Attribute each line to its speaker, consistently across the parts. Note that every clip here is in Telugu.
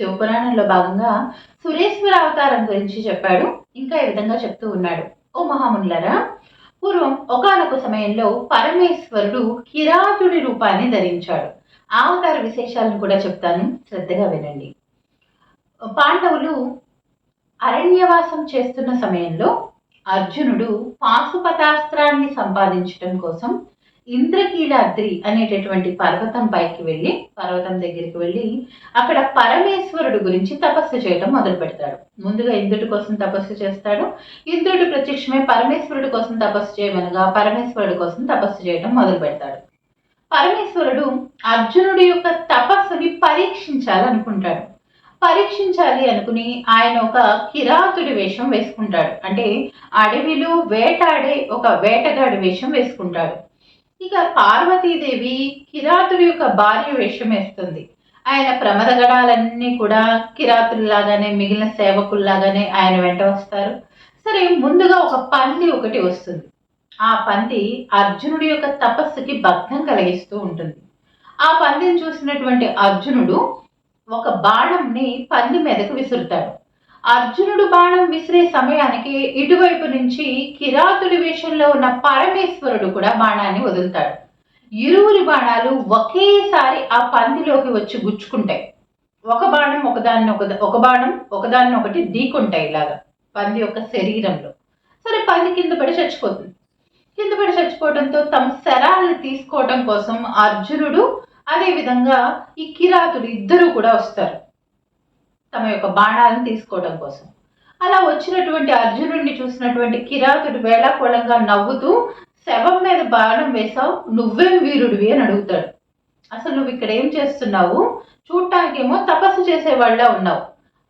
Speaker 1: శివపురాణంలో భాగంగా సురేశ్వర అవతారం గురించి చెప్పాడు. ఇంకా ఈ విధంగా చెప్తూ ఉన్నాడు. ఓ మహామునులరా పూర్వం ఒకనొక సమయంలో పరమేశ్వరుడు కిరాతుడి రూపాన్ని ధరించాడు. అవతార విశేషాలను కూడా చెప్తాను. శ్రద్ధగా వినండి. పాండవులు అరణ్యవాసం చేస్తున్న సమయంలో అర్జునుడు పాశుపతాస్త్రాన్ని సంపాదించడం కోసం ఇంద్రకీలాద్రి అనేటటువంటి పర్వతం పైకి వెళ్ళి పర్వతం దగ్గరికి వెళ్ళి అక్కడ పరమేశ్వరుడు గురించి తపస్సు చేయడం మొదలు పెడతాడు ముందుగా ఇంద్రుడి కోసం తపస్సు చేస్తాడు. ఇంద్రుడు ప్రత్యక్షమే పరమేశ్వరుడు కోసం తపస్సు చేయమనగా పరమేశ్వరుడు కోసం తపస్సు చేయడం మొదలు పెడతాడు పరమేశ్వరుడు అర్జునుడి యొక్క తపస్సుని పరీక్షించాలనుకుంటాడు. పరీక్షించాలి అనుకుని ఆయన ఒక కిరాతుడి వేషం వేసుకుంటాడు. అంటే అడవిలో వేటాడే ఒక వేటగాడి వేషం వేసుకుంటాడు. ఇక పార్వతీదేవి కిరాతుడి యొక్క భార్య వేషం వేస్తుంది ఆయన ప్రమదగడాలన్నీ కూడా కిరాతుల్లాగానే మిగిలిన సేవకుల్లాగానే ఆయన వెంట వస్తారు. సరే ముందుగా ఒక పంది ఒకటి వస్తుంది. ఆ పంది అర్జునుడి యొక్క తపస్సుకి భగ్నం కలిగిస్తూ ఉంటుంది. ఆ పందిని చూసినటువంటి అర్జునుడు ఒక బాణంని పంది మీదకు విసురుతాడు. అర్జునుడు బాణం విసిరే సమయానికి ఇటువైపు నుంచి కిరాతుడి వేషంలో ఉన్న పరమేశ్వరుడు కూడా బాణాన్ని వదులుతాడు. ఇరువురి బాణాలు ఒకేసారి ఆ పందిలోకి వచ్చి గుచ్చుకుంటాయి. ఒక బాణం ఒకదాన్ని ఒక ఒక బాణం ఒకదాన్ని ఒకటి ఢీకుంటాయి ఇలాగా పంది యొక్క శరీరంలో. సరే పంది కింద పడి చచ్చిపోతుంది. కింద పడి చచ్చిపోవడంతో తమ శరాలను తీసుకోవడం కోసం అర్జునుడు అదేవిధంగా ఈ కిరాతుడు ఇద్దరు కూడా వస్తారు. తమ యొక్క బాణాలను తీసుకోవడం కోసం. అలా వచ్చినటువంటి అర్జునుడిని చూసినటువంటి కిరాతుడు వేళాకోళంగా నవ్వుతూ శవం మీద బాణం వేశావు నువ్వేం వీరుడివి? అని అడుగుతాడు. అసలు నువ్వు ఇక్కడ ఏం చేస్తున్నావు? చూడటానికేమో తపస్సు చేసేవాళ్ళ ఉన్నావు.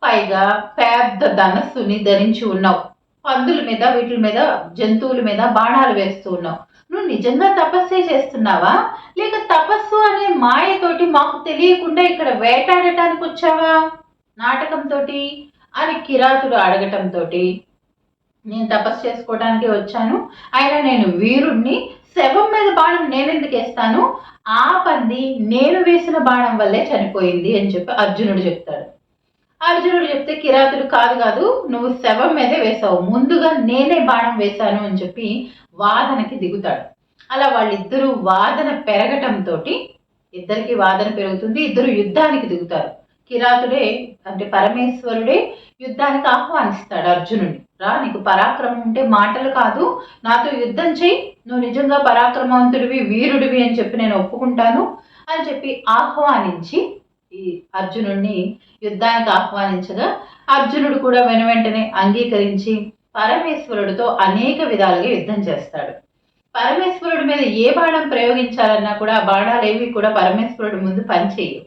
Speaker 1: పైగా పెద్ద ధనస్సుని ధరించి ఉన్నావు. పందుల మీద వీటి మీద జంతువుల మీద బాణాలు వేస్తూ ఉన్నావు. నువ్వు నిజంగా తపస్సే చేస్తున్నావా? లేక తపస్సు అనే మాయతోటి మాకు తెలియకుండా ఇక్కడ వేటాడటానికి వచ్చావా? నాటకంతో అని కిరాతుడు అడగటంతో నేను తపస్సు చేసుకోవడానికి వచ్చాను. అయినా నేను వీరుణ్ణి శవం మీద బాణం నేనెందుకు వేస్తాను? ఆ పంది నేను వేసిన బాణం వల్లే చనిపోయింది అని చెప్పి అర్జునుడు చెప్తాడు. అర్జునుడు చెప్తే కిరాతుడు కాదు కాదు నువ్వు శవం మీదే వేసావు. ముందుగా నేనే బాణం వేశాను అని చెప్పి వాదనకి దిగుతాడు. అలా వాళ్ళిద్దరూ వాదన పెరగటంతో ఇద్దరికి వాదన పెరుగుతుంది ఇద్దరు యుద్ధానికి దిగుతారు. కిరాతుడే అంటే పరమేశ్వరుడే యుద్ధానికి ఆహ్వానిస్తాడు అర్జునుడిని. రా నీకు పరాక్రమం ఉంటే మాటలు కాదు నాతో యుద్ధం చేయి నువ్వు నిజంగా పరాక్రమవంతుడివి వీరుడివి అని చెప్పి నేను ఒప్పుకుంటాను అని చెప్పి ఆహ్వానించి ఈ అర్జునుడిని యుద్ధానికి ఆహ్వానించగా అర్జునుడు కూడా వెను వెంటనే అంగీకరించి పరమేశ్వరుడితో అనేక విధాలుగా యుద్ధం చేస్తాడు. పరమేశ్వరుడి మీద ఏ బాణం ప్రయోగించాలన్నా కూడా ఆ బాణాలు ఏవి కూడా పరమేశ్వరుడి ముందు పనిచేయవు.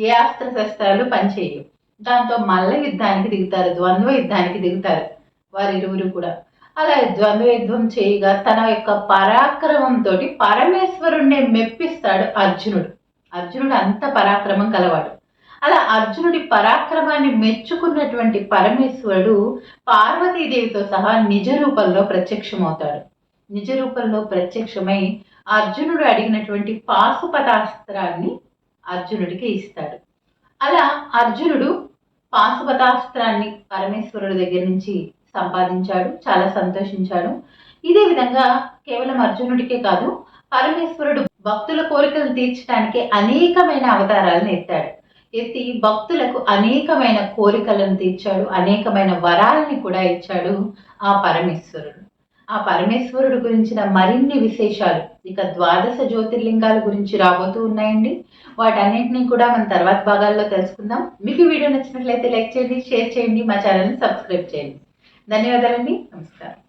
Speaker 1: ఏ అస్త్ర శస్త్రాలు పనిచేయవు. దాంతో మల్ల యుద్ధానికి దిగుతారు ద్వంద్వ యుద్ధానికి దిగుతారు వారిరువురు కూడా. అలా ద్వంద్వ యుద్ధం చేయగా తన యొక్క పరాక్రమంతో పరమేశ్వరుణ్ణి మెప్పిస్తాడు అర్జునుడు. అర్జునుడు అంత పరాక్రమం కలవాడు. అలా అర్జునుడి పరాక్రమాన్ని మెచ్చుకున్నటువంటి పరమేశ్వరుడు పార్వతీదేవితో సహా నిజ రూపంలో ప్రత్యక్షమవుతాడు. నిజ రూపంలో ప్రత్యక్షమై అర్జునుడు అడిగినటువంటి పాశుపతాస్త్రాన్ని అర్జునుడికి ఇస్తాడు. అలా అర్జునుడు పాశుపతాస్త్రాన్ని పరమేశ్వరుడి దగ్గర నుంచి సంపాదించాడు చాలా సంతోషించాడు. ఇదే విధంగా కేవలం అర్జునుడికే కాదు పరమేశ్వరుడు భక్తుల కోరికలు తీర్చడానికి అనేకమైన అవతారాలను ఎత్తాడు. ఎత్తి భక్తులకు అనేకమైన కోరికలను తీర్చాడు అనేకమైన వరాలని కూడా ఇచ్చాడు ఆ పరమేశ్వరుడు. ఆ పరమేశ్వరుడు గురించిన మరిన్ని విశేషాలు ఇక ద్వాదశ జ్యోతిర్లింగాల గురించి రాబోతూ ఉన్నాయండి. వాటన్నింటినీ కూడా మన తర్వాత భాగాల్లో తెలుసుకుందాం. మీకు వీడియో నచ్చినట్లయితే లైక్ చేయండి షేర్ చేయండి మా ఛానల్ని సబ్స్క్రైబ్ చేయండి. ధన్యవాదాలండి. నమస్కారం.